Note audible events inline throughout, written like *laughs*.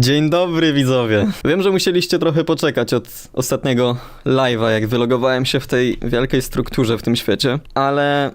Dzień dobry widzowie. Wiem, że musieliście trochę poczekać od ostatniego live'a, jak wylogowałem się w tej wielkiej strukturze w tym świecie, ale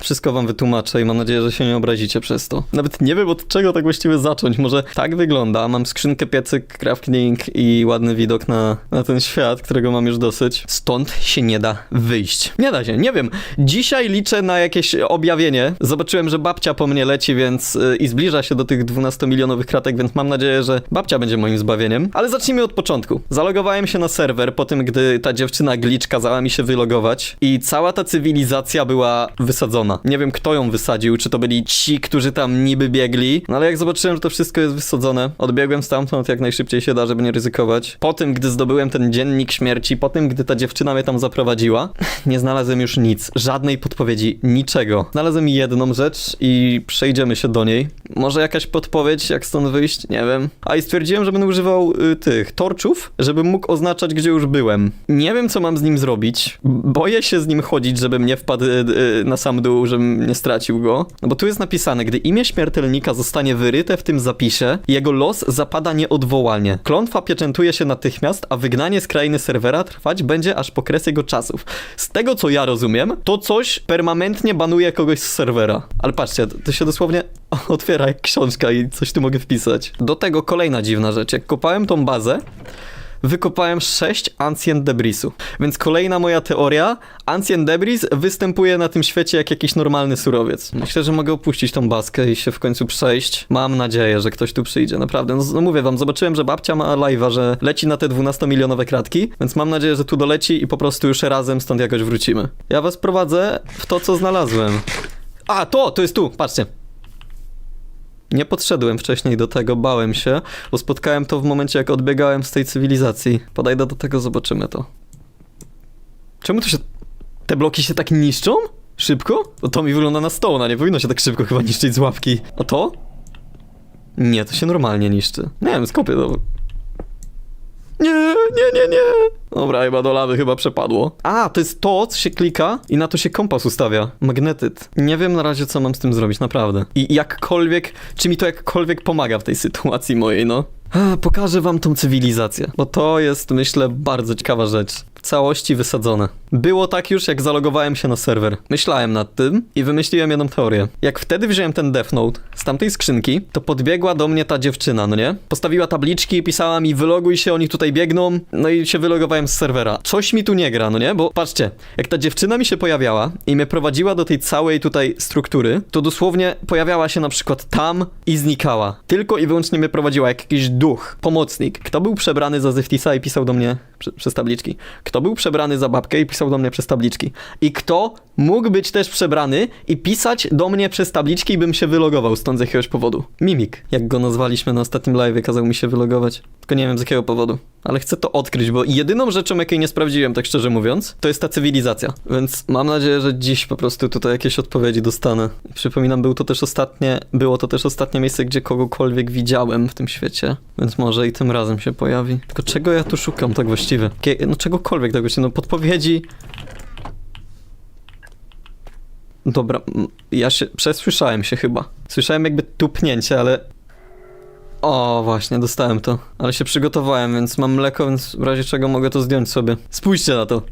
wszystko wam wytłumaczę i mam nadzieję, że się nie obrazicie przez to. Nawet nie wiem od czego tak właściwie zacząć. Może tak wygląda. Mam skrzynkę, piecyk, crafting i ładny widok na, na ten świat, którego mam już dosyć. Stąd się nie da wyjść. Nie da się, nie wiem. Dzisiaj liczę na jakieś objawienie. Zobaczyłem, że babcia po mnie leci, więc y, i zbliża się do tych 12-milionowych kratek, więc mam nadzieję, że babcia będzie moim zbawieniem. Ale zacznijmy od początku. Zalogowałem się na serwer po tym, gdy ta dziewczyna glitch kazała mi się wylogować i cała ta cywilizacja była wysadzona. Nie wiem, kto ją wysadził, czy to byli ci, którzy tam niby biegli, no ale jak zobaczyłem, że to wszystko jest wysadzone, odbiegłem stamtąd jak najszybciej się da, żeby nie ryzykować. Po tym, gdy zdobyłem ten dziennik śmierci, po tym, gdy ta dziewczyna mnie tam zaprowadziła, nie znalazłem już nic, żadnej podpowiedzi, niczego. Znalazłem jedną rzecz i przejdziemy się do niej. Może jakaś podpowiedź, jak stąd wyjść? Nie wiem. A i stwierdziłem, że będę używał y, tych torczów, żebym mógł oznaczać, gdzie już byłem. Nie wiem, co mam z nim zrobić. Boję się z nim chodzić, żebym nie wpadł y, y, na sam dół, żebym nie stracił go. No bo tu jest napisane, gdy imię śmiertelnika zostanie wyryte w tym zapisie, jego los zapada nieodwołalnie. Klątwa pieczętuje się natychmiast, a wygnanie z krainy serwera trwać będzie aż po kres jego czasów. Z tego, co ja rozumiem, to coś permanentnie banuje kogoś z serwera. Ale patrzcie, to się dosłownie *laughs* otwiera jak książka i coś tu mogę wpisać. Do tego kolejna dziwna rzecz. Jak kopałem tą bazę, wykopałem 6 Ancient Debrisów. Więc kolejna moja teoria, Ancient Debris występuje na tym świecie jak jakiś normalny surowiec. Myślę, że mogę opuścić tą baskę i się w końcu przejść. Mam nadzieję, że ktoś tu przyjdzie, naprawdę. No, no mówię wam, zobaczyłem, że babcia ma live'a, że leci na te 12-milionowe kratki, więc mam nadzieję, że tu doleci i po prostu już razem stąd jakoś wrócimy. Ja was prowadzę w to, co znalazłem. A, to, to jest tu, patrzcie. Nie podszedłem wcześniej do tego, bałem się, bo spotkałem to w momencie, jak odbiegałem z tej cywilizacji. Podejdę do tego, zobaczymy to. Czemu to się... Te bloki się tak niszczą? Szybko? No to mi wygląda na stołna, nie powinno się tak szybko chyba niszczyć z łapki. A to? Nie, to się normalnie niszczy. Nie wiem, skopię to. Nie, nie, nie, nie. Dobra, chyba do lawy chyba przepadło. A, to jest to, co się klika i na to się kompas ustawia. Magnetyt. Nie wiem na razie, co mam z tym zrobić, naprawdę. I jakkolwiek, czy mi to jakkolwiek pomaga w tej sytuacji mojej, no. Pokażę wam tą cywilizację, bo to jest, myślę, bardzo ciekawa rzecz. Całości wysadzone. Było tak już, jak zalogowałem się na serwer. Myślałem nad tym i wymyśliłem jedną teorię. Jak wtedy wziąłem ten Death Note z tamtej skrzynki, to podbiegła do mnie ta dziewczyna, no nie? Postawiła tabliczki pisała mi wyloguj się, oni tutaj biegną, no i się wylogowałem z serwera. Coś mi tu nie gra, no nie? Bo patrzcie, jak ta dziewczyna mi się pojawiała i mnie prowadziła do tej całej tutaj struktury, to dosłownie pojawiała się na przykład tam i znikała. Tylko i wyłącznie mnie prowadziła jak jakiś duch, pomocnik. Kto był przebrany za Zeftisa i pisał do mnie przez tabliczki? Kto był przebrany za babkę i pisał do mnie przez tabliczki? I kto mógł być też przebrany i pisać do mnie przez tabliczki i bym się wylogował stąd z jakiegoś powodu? Mimik, jak go nazwaliśmy na ostatnim live, kazał mi się wylogować. Tylko nie wiem z jakiego powodu. Ale chcę to odkryć, bo jedyną rzeczą, jakiej nie sprawdziłem, tak szczerze mówiąc, to jest ta cywilizacja. Więc mam nadzieję, że dziś po prostu tutaj jakieś odpowiedzi dostanę. Przypominam, był to też ostatnie, było to też ostatnie miejsce, gdzie kogokolwiek widziałem w tym świecie. Więc może i tym razem się pojawi. Tylko czego ja tu szukam tak właściwie? Kie- no czegokolwiek tak właściwie, no podpowiedzi. Dobra, ja się, przesłyszałem się chyba. Słyszałem jakby tupnięcie, ale o, właśnie, dostałem to. Ale się przygotowałem, więc mam mleko, więc w razie czego mogę to zdjąć sobie. Spójrzcie na to.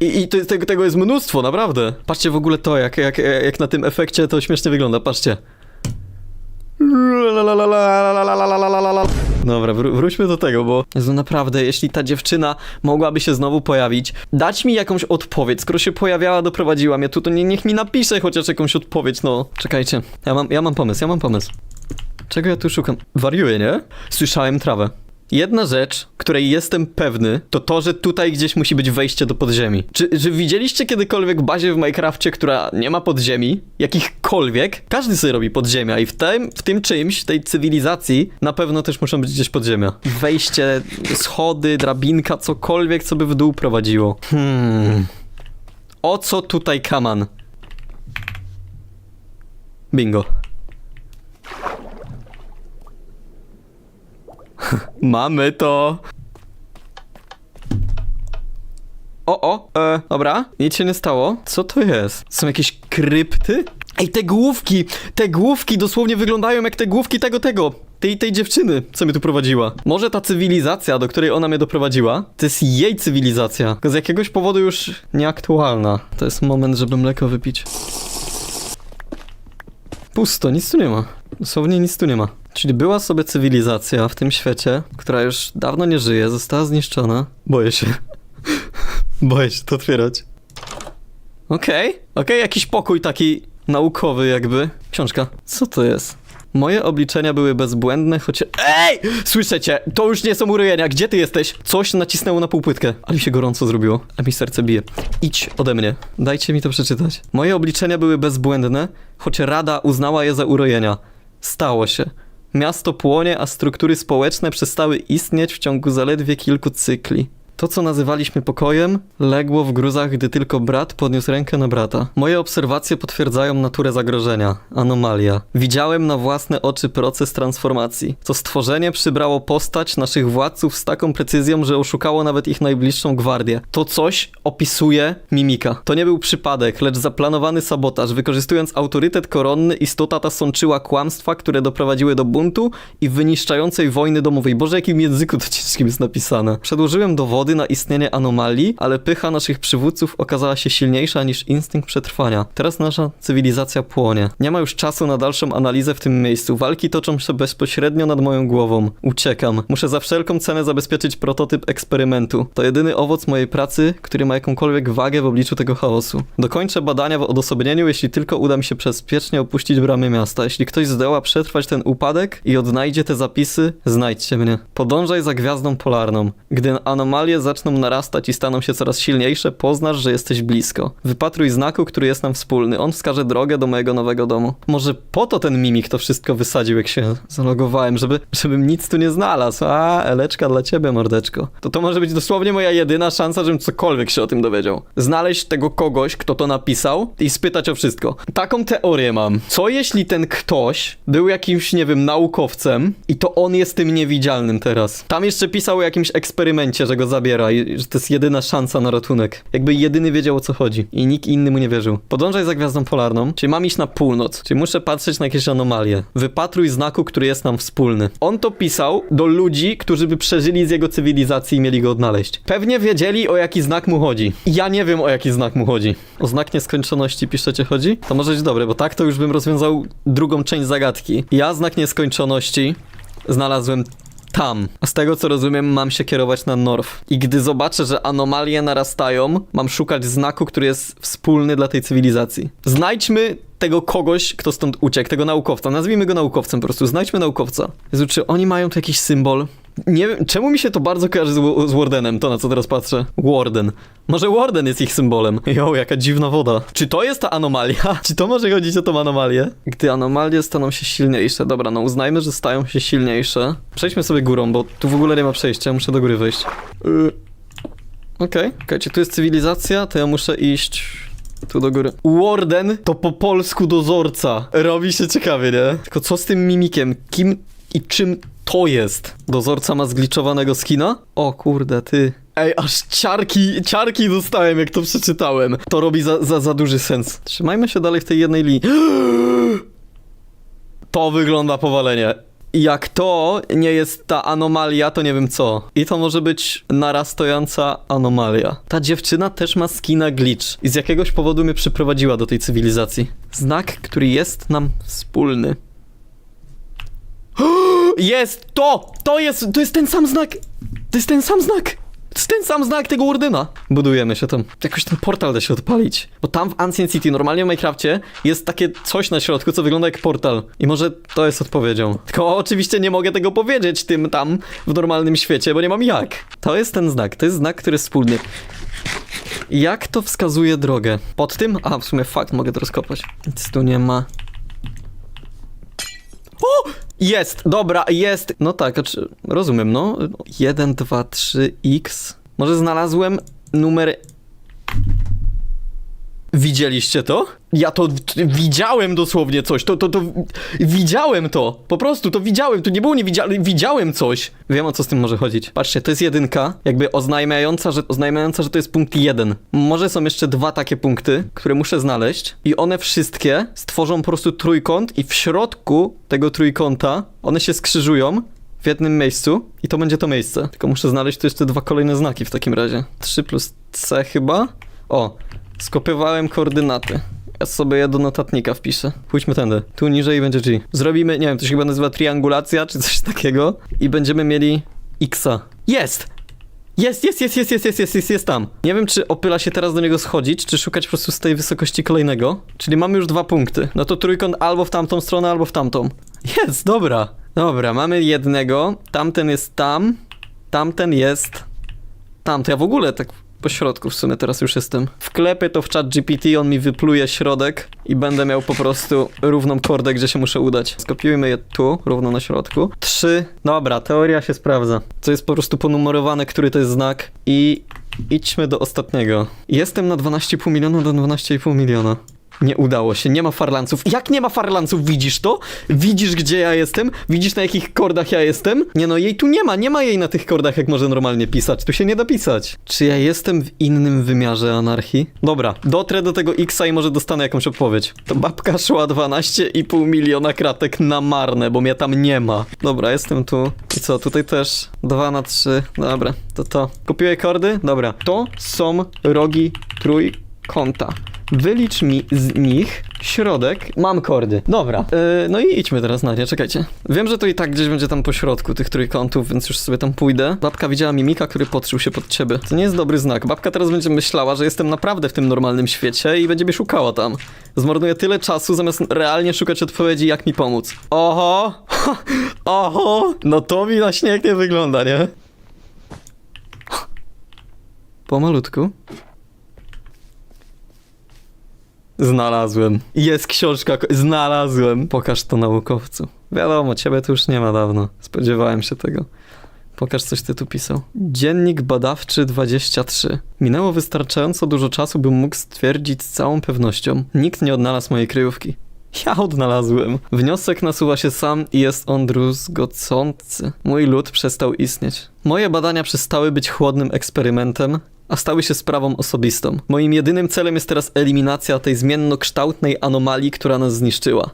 I, i to, tego, tego jest mnóstwo, naprawdę. Patrzcie w ogóle to, jak, jak, jak na tym efekcie to śmiesznie wygląda, patrzcie. Dobra, wró- wróćmy do tego, bo Jezu, naprawdę, jeśli ta dziewczyna mogłaby się znowu pojawić, dać mi jakąś odpowiedź, skoro się pojawiała, doprowadziła mnie tu, to nie, niech mi napisze chociaż jakąś odpowiedź, no. Czekajcie, ja mam, ja mam pomysł, ja mam pomysł. Czego ja tu szukam? Wariuję, nie? Słyszałem trawę. Jedna rzecz, której jestem pewny, to to, że tutaj gdzieś musi być wejście do podziemi. Czy, czy widzieliście kiedykolwiek bazę w Minecrafcie, która nie ma podziemi? Jakichkolwiek? Każdy sobie robi podziemia i w tym, w tym czymś, tej cywilizacji, na pewno też muszą być gdzieś podziemia. Wejście, schody, drabinka, cokolwiek, co by w dół prowadziło. Hmm. O co tutaj kaman? Bingo. *laughs* Mamy to. O, o, e, dobra, nic się nie stało. Co to jest? Są jakieś krypty? Ej, te główki, te główki dosłownie wyglądają jak te główki tego, tego. tej, tej dziewczyny, co mnie tu prowadziła. Może ta cywilizacja, do której ona mnie doprowadziła, to jest jej cywilizacja, z jakiegoś powodu już nieaktualna. To jest moment, żeby mleko wypić. Pusto, nic tu nie ma. Dosłownie nic tu nie ma. Czyli była sobie cywilizacja w tym świecie, która już dawno nie żyje, została zniszczona. Boję się. *laughs* Boję się to otwierać. Okej, okej, jakiś pokój taki naukowy jakby. Książka. Co to jest? Moje obliczenia były bezbłędne, choć... EJ! Słyszycie? To już nie są urojenia. Gdzie ty jesteś? Coś nacisnęło na półpłytkę. Ale mi się gorąco zrobiło. A mi serce bije. Idź ode mnie. Dajcie mi to przeczytać. Moje obliczenia były bezbłędne, choć Rada uznała je za urojenia. Stało się. Miasto płonie, a struktury społeczne przestały istnieć w ciągu zaledwie kilku cykli. To, co nazywaliśmy pokojem, legło w gruzach, gdy tylko brat podniósł rękę na brata. Moje obserwacje potwierdzają naturę zagrożenia. Anomalia. Widziałem na własne oczy proces transformacji. To stworzenie przybrało postać naszych władców z taką precyzją, że oszukało nawet ich najbliższą gwardię. To coś opisuje mimika. To nie był przypadek, lecz zaplanowany sabotaż. Wykorzystując autorytet koronny, istota ta sączyła kłamstwa, które doprowadziły do buntu i wyniszczającej wojny domowej. Boże, jakim języku to ciężkim jest napisane. Przedłożyłem dowody na istnienie anomalii, ale pycha naszych przywódców okazała się silniejsza niż instynkt przetrwania. Teraz nasza cywilizacja płonie. Nie ma już czasu na dalszą analizę w tym miejscu. Walki toczą się bezpośrednio nad moją głową. Uciekam. Muszę za wszelką cenę zabezpieczyć prototyp eksperymentu. To jedyny owoc mojej pracy, który ma jakąkolwiek wagę w obliczu tego chaosu. Dokończę badania w odosobnieniu, jeśli tylko uda mi się bezpiecznie opuścić bramy miasta. Jeśli ktoś zdoła przetrwać ten upadek i odnajdzie te zapisy, znajdźcie mnie. Podążaj za gwiazdą polarną. Gdy anomalie zaczną narastać i staną się coraz silniejsze, poznasz, że jesteś blisko. Wypatruj znaku, który jest nam wspólny. On wskaże drogę do mojego nowego domu. Może po to ten mimik to wszystko wysadził, jak się zalogowałem, żeby, żebym nic tu nie znalazł. A, eleczka dla ciebie, mordeczko. To to może być dosłownie moja jedyna szansa, żebym cokolwiek się o tym dowiedział. Znaleźć tego kogoś, kto to napisał i spytać o wszystko. Taką teorię mam. Co jeśli ten ktoś był jakimś, nie wiem, naukowcem i to on jest tym niewidzialnym teraz? Tam jeszcze pisał o jakimś eksperymencie, że go zabiera i że to jest jedyna szansa na ratunek. Jakby jedyny wiedział o co chodzi i nikt inny mu nie wierzył. Podążaj za gwiazdą polarną, czyli mam iść na północ, czyli muszę patrzeć na jakieś anomalie. Wypatruj znaku, który jest nam wspólny. On to pisał do ludzi, którzy by przeżyli z jego cywilizacji i mieli go odnaleźć. Pewnie wiedzieli o jaki znak mu chodzi. Ja nie wiem o jaki znak mu chodzi. O znak nieskończoności piszecie chodzi? To może być dobre, bo tak to już bym rozwiązał drugą część zagadki. Ja znak nieskończoności znalazłem tam. A z tego co rozumiem, mam się kierować na North. I gdy zobaczę, że anomalie narastają, mam szukać znaku, który jest wspólny dla tej cywilizacji. Znajdźmy tego kogoś, kto stąd uciekł, tego naukowca. Nazwijmy go naukowcem po prostu. Znajdźmy naukowca. Jezu, czy oni mają tu jakiś symbol? Nie wiem, czemu mi się to bardzo kojarzy z, z Wardenem, to na co teraz patrzę. Warden. Może Warden jest ich symbolem. Jo, jaka dziwna woda. Czy to jest ta anomalia? *laughs* Czy to może chodzić o tą anomalię? Gdy anomalie staną się silniejsze. Dobra, no uznajmy, że stają się silniejsze. Przejdźmy sobie górą, bo tu w ogóle nie ma przejścia, muszę do góry wejść. Yy. Okej, okay. tu jest cywilizacja, to ja muszę iść tu do góry. Warden to po polsku dozorca. Robi się ciekawie, nie? Tylko co z tym mimikiem? Kim i czym to jest? Dozorca ma zgliczowanego skina? O kurde, ty. Ej, aż ciarki, ciarki dostałem, jak to przeczytałem. To robi za, za, za duży sens. Trzymajmy się dalej w tej jednej linii. *gasps* To wygląda powalenie. Jak to nie jest ta anomalia, to nie wiem co. I to może być narastająca anomalia. Ta dziewczyna też ma skina glitch i z jakiegoś powodu mnie przyprowadziła do tej cywilizacji. Znak, który jest nam wspólny. *gasps* Jest to! To jest, to jest ten sam znak! To jest ten sam znak! To jest ten sam znak tego Urdyna. Budujemy się tam. Jakoś ten portal da się odpalić. Bo tam w Ancient City, normalnie w Minecrafcie, jest takie coś na środku, co wygląda jak portal. I może to jest odpowiedzią. Tylko oczywiście nie mogę tego powiedzieć tym tam w normalnym świecie, bo nie mam jak. To jest ten znak. To jest znak, który jest wspólny. Jak to wskazuje drogę? Pod tym? A, w sumie fakt, mogę to rozkopać. Nic tu nie ma. O! Jest, dobra, jest. No tak, rozumiem, no. 1, 2, 3, x. Może znalazłem numer. Widzieliście to? Ja to widziałem dosłownie coś. To, to, to widziałem to. Po prostu to widziałem. To nie było niewidzialne. Widziałem coś. Wiem o co z tym może chodzić. Patrzcie, to jest jedynka, jakby oznajmiająca, że, oznajmiająca, że to jest punkt jeden. Może są jeszcze dwa takie punkty, które muszę znaleźć i one wszystkie stworzą po prostu trójkąt i w środku tego trójkąta one się skrzyżują w jednym miejscu i to będzie to miejsce. Tylko muszę znaleźć tu jeszcze dwa kolejne znaki w takim razie. 3 plus C chyba. O, skopiowałem koordynaty. Ja sobie je do notatnika wpiszę. Pójdźmy tędy. Tu niżej będzie G. Zrobimy, nie wiem, to się chyba nazywa triangulacja, czy coś takiego. I będziemy mieli Xa. Jest! Jest, jest, jest, jest, jest, jest, jest, jest, jest tam. Nie wiem, czy opyla się teraz do niego schodzić, czy szukać po prostu z tej wysokości kolejnego. Czyli mamy już dwa punkty. No to trójkąt albo w tamtą stronę, albo w tamtą. Jest, dobra. Dobra, mamy jednego. Tamten jest tam. Tamten jest tam. To ja w ogóle tak po środku w sumie teraz już jestem. Wklepię to w chat GPT, on mi wypluje środek i będę miał po prostu równą kordę, gdzie się muszę udać. Skopiujmy je tu, równo na środku. Trzy. Dobra, teoria się sprawdza. To jest po prostu ponumerowane, który to jest znak i idźmy do ostatniego. Jestem na 12,5 miliona do 12,5 miliona. Nie udało się, nie ma farlanców. Jak nie ma farlanców, widzisz to? Widzisz, gdzie ja jestem? Widzisz, na jakich kordach ja jestem? Nie no, jej tu nie ma, nie ma jej na tych kordach, jak może normalnie pisać. Tu się nie da pisać. Czy ja jestem w innym wymiarze anarchii? Dobra, dotrę do tego Xa i może dostanę jakąś odpowiedź. To babka szła 12,5 miliona kratek na marne, bo mnie tam nie ma. Dobra, jestem tu. I co, tutaj też 2 na 3. Dobra, to to. Kupiłem kordy? Dobra. To są rogi trójkąta. Wylicz mi z nich środek. Mam kordy. Dobra. Yy, no i idźmy teraz na nie, czekajcie. Wiem, że to i tak gdzieś będzie tam po środku tych trójkątów, więc już sobie tam pójdę. Babka widziała mimika, który podszył się pod ciebie. To nie jest dobry znak. Babka teraz będzie myślała, że jestem naprawdę w tym normalnym świecie i będzie mnie szukała tam. Zmarnuję tyle czasu, zamiast realnie szukać odpowiedzi, jak mi pomóc. Oho! *laughs* Oho! No to mi na śnieg nie wygląda, nie? Pomalutku. Znalazłem. Jest książka, znalazłem. Pokaż to naukowcu. Wiadomo, ciebie tu już nie ma dawno. Spodziewałem się tego. Pokaż, coś ty tu pisał. Dziennik badawczy 23. Minęło wystarczająco dużo czasu, bym mógł stwierdzić z całą pewnością. Nikt nie odnalazł mojej kryjówki. Ja odnalazłem. Wniosek nasuwa się sam i jest on druzgocący. Mój lud przestał istnieć. Moje badania przestały być chłodnym eksperymentem, a stały się sprawą osobistą. Moim jedynym celem jest teraz eliminacja tej zmiennokształtnej anomalii, która nas zniszczyła.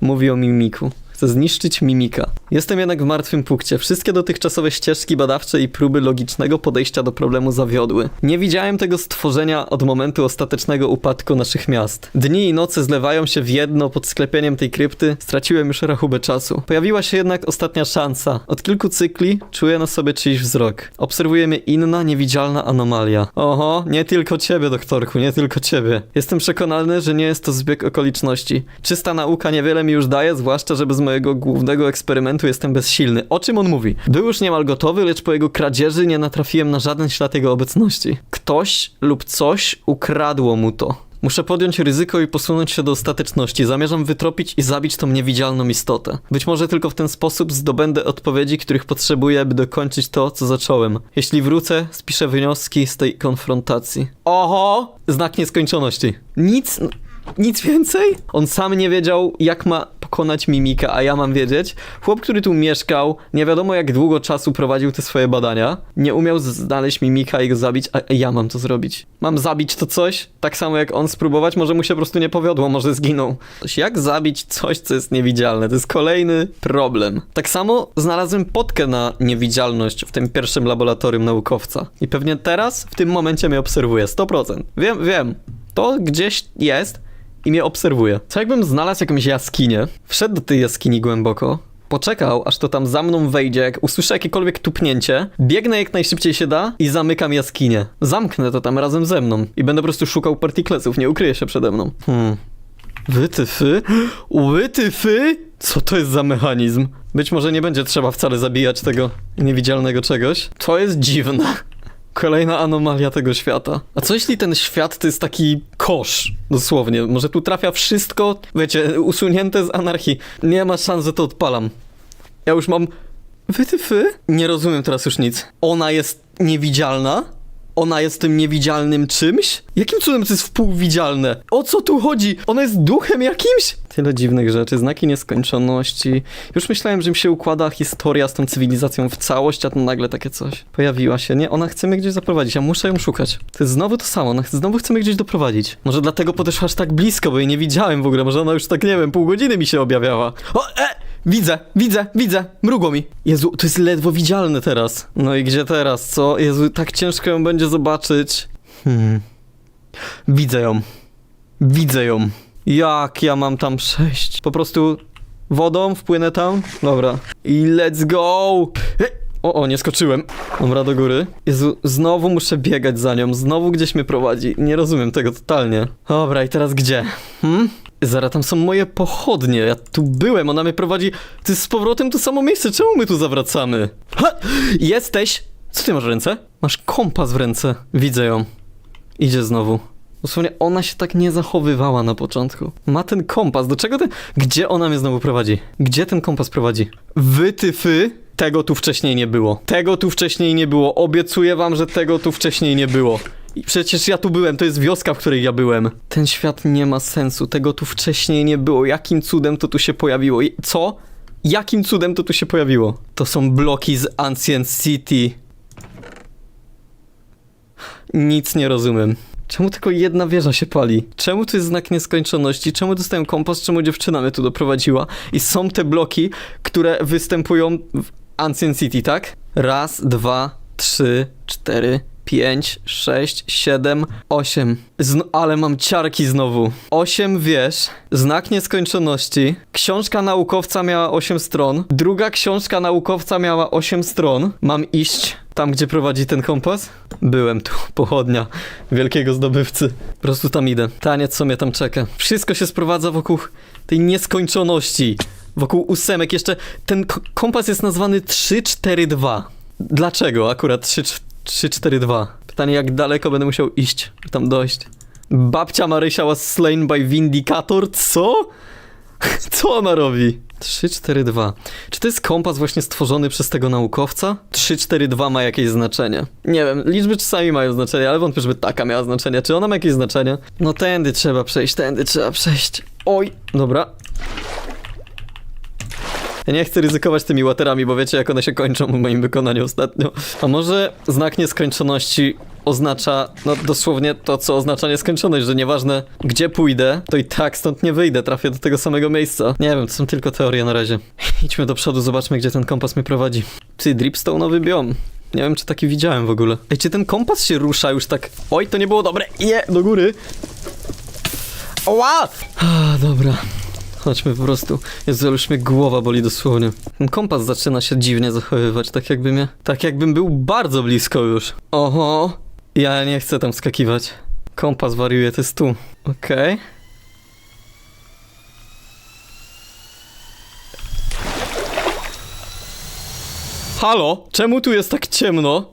Mówi o mimiku. Chcę zniszczyć mimika. Jestem jednak w martwym punkcie. Wszystkie dotychczasowe ścieżki badawcze i próby logicznego podejścia do problemu zawiodły. Nie widziałem tego stworzenia od momentu ostatecznego upadku naszych miast. Dni i noce zlewają się w jedno pod sklepieniem tej krypty. Straciłem już rachubę czasu. Pojawiła się jednak ostatnia szansa. Od kilku cykli czuję na sobie czyjś wzrok. Obserwujemy inna, niewidzialna anomalia. Oho, nie tylko ciebie, doktorku, nie tylko ciebie. Jestem przekonany, że nie jest to zbieg okoliczności. Czysta nauka niewiele mi już daje, zwłaszcza, że bez mojego głównego eksperymentu jestem bezsilny. O czym on mówi? Był już niemal gotowy, lecz po jego kradzieży nie natrafiłem na żaden ślad jego obecności. Ktoś lub coś ukradło mu to. Muszę podjąć ryzyko i posunąć się do ostateczności. Zamierzam wytropić i zabić tą niewidzialną istotę. Być może tylko w ten sposób zdobędę odpowiedzi, których potrzebuję, by dokończyć to, co zacząłem. Jeśli wrócę, spiszę wnioski z tej konfrontacji. Oho! Znak nieskończoności. Nic... Nic więcej? On sam nie wiedział, jak ma pokonać mimika, a ja mam wiedzieć. Chłop, który tu mieszkał, nie wiadomo jak długo czasu prowadził te swoje badania, nie umiał znaleźć mimika i go zabić, a ja mam to zrobić. Mam zabić to coś, tak samo jak on spróbować, może mu się po prostu nie powiodło, może zginął. Jak zabić coś, co jest niewidzialne? To jest kolejny problem. Tak samo znalazłem potkę na niewidzialność w tym pierwszym laboratorium naukowca. I pewnie teraz, w tym momencie mnie obserwuje, 100%. Wiem, wiem. To gdzieś jest, i mnie obserwuje. Co jakbym znalazł jakąś jaskinię, wszedł do tej jaskini głęboko, poczekał, aż to tam za mną wejdzie, jak usłyszę jakiekolwiek tupnięcie, biegnę jak najszybciej się da i zamykam jaskinię. Zamknę to tam razem ze mną i będę po prostu szukał partyklesów, nie ukryje się przede mną. Hmm. Wytyfy? Wytyfy? Co to jest za mechanizm? Być może nie będzie trzeba wcale zabijać tego niewidzialnego czegoś. To jest dziwne. Kolejna anomalia tego świata. A co jeśli ten świat to jest taki kosz? Dosłownie. Może tu trafia wszystko, wiecie, usunięte z anarchii. Nie ma szans, że to odpalam. Ja już mam... Wytyfy? Nie rozumiem teraz już nic. Ona jest niewidzialna? Ona jest tym niewidzialnym czymś? Jakim cudem to jest wpółwidzialne? O co tu chodzi? Ona jest duchem jakimś? Tyle dziwnych rzeczy, znaki nieskończoności. Już myślałem, że mi się układa historia z tą cywilizacją w całość, a to nagle takie coś. Pojawiła się, nie? Ona chce mnie gdzieś zaprowadzić, ja muszę ją szukać. To jest znowu to samo, ona znowu chce mnie gdzieś doprowadzić. Może dlatego podeszła aż tak blisko, bo jej nie widziałem w ogóle, może ona już tak, nie wiem, pół godziny mi się objawiała. O, e! Widzę, widzę, widzę, mrugło mi. Jezu, to jest ledwo widzialne teraz. No i gdzie teraz, co? Jezu, tak ciężko ją będzie zobaczyć. Hmm. Widzę ją. Widzę ją. Jak ja mam tam przejść? Po prostu wodą wpłynę tam? Dobra. I let's go! O, o, nie skoczyłem. Dobra, do góry. Jezu, znowu muszę biegać za nią, znowu gdzieś mnie prowadzi. Nie rozumiem tego totalnie. Dobra, i teraz gdzie? Hmm? Zara, tam są moje pochodnie. Ja tu byłem, ona mnie prowadzi. Jest z powrotem to samo miejsce. Czemu my tu zawracamy? Ha! Jesteś! Co ty masz w ręce? Masz kompas w ręce. Widzę ją. Idzie znowu. Dosłownie ona się tak nie zachowywała na początku. Ma ten kompas. Do czego ten... Gdzie ona mnie znowu prowadzi? Gdzie ten kompas prowadzi? Wytyfy? Tego tu wcześniej nie było. Tego tu wcześniej nie było. Obiecuję wam, że tego tu wcześniej nie było. I przecież ja tu byłem, to jest wioska, w której ja byłem. Ten świat nie ma sensu, tego tu wcześniej nie było. Jakim cudem to tu się pojawiło? I- Co? Jakim cudem to tu się pojawiło? To są bloki z Ancient City. Nic nie rozumiem. Czemu tylko jedna wieża się pali? Czemu tu jest znak nieskończoności? Czemu dostałem kompas? Czemu dziewczyna mnie tu doprowadziła? I są te bloki, które występują w Ancient City, tak? Raz, dwa, trzy, cztery, pięć, sześć, siedem, osiem. Zn ale mam ciarki znowu. Osiem wież, znak nieskończoności. Książka naukowca miała osiem stron. Druga książka naukowca miała osiem stron. Mam iść tam, gdzie prowadzi ten kompas? Byłem tu, *laughs* pochodnia wielkiego zdobywcy. Po prostu tam idę. Taniec, co mnie tam czeka. Wszystko się sprowadza wokół tej nieskończoności. Wokół ósemek. Jeszcze ten kompas jest nazwany 342. Dlaczego akurat 3, 342? Pytanie, jak daleko będę musiał iść, by tam dojść. Babcia Marysia was slain by Vindicator? Co? *laughs* Co ona robi? 342. Czy to jest kompas właśnie stworzony przez tego naukowca? 342 ma jakieś znaczenie. Nie wiem, liczby czasami mają znaczenie, ale wątpię, żeby taka miała znaczenie. Czy ona ma jakieś znaczenie? No tędy trzeba przejść, tędy trzeba przejść. Oj, dobra. Ja nie chcę ryzykować tymi łaterami, bo wiecie jak one się kończą w moim wykonaniu ostatnio. A może znak nieskończoności oznacza, no dosłownie to, co oznacza nieskończoność, że nieważne gdzie pójdę, to i tak stąd nie wyjdę, trafię do tego samego miejsca. Nie wiem, to są tylko teorie na razie. Idźmy do przodu, zobaczmy gdzie ten kompas mnie prowadzi. Ty, dripstone'owy biom. Nie wiem, czy taki widziałem w ogóle. Ej, czy ten kompas się rusza już tak... Oj, to nie było dobre. Je, do góry. Oła! Dobra. Chodźmy po prostu. Jezu, już mnie głowa boli dosłownie. Kompas zaczyna się dziwnie zachowywać, tak jakby mnie... Tak jakbym był bardzo blisko już. Oho! Ja nie chcę tam skakiwać. Kompas wariuje, to jest tu. Okej. Halo? Czemu tu jest tak ciemno?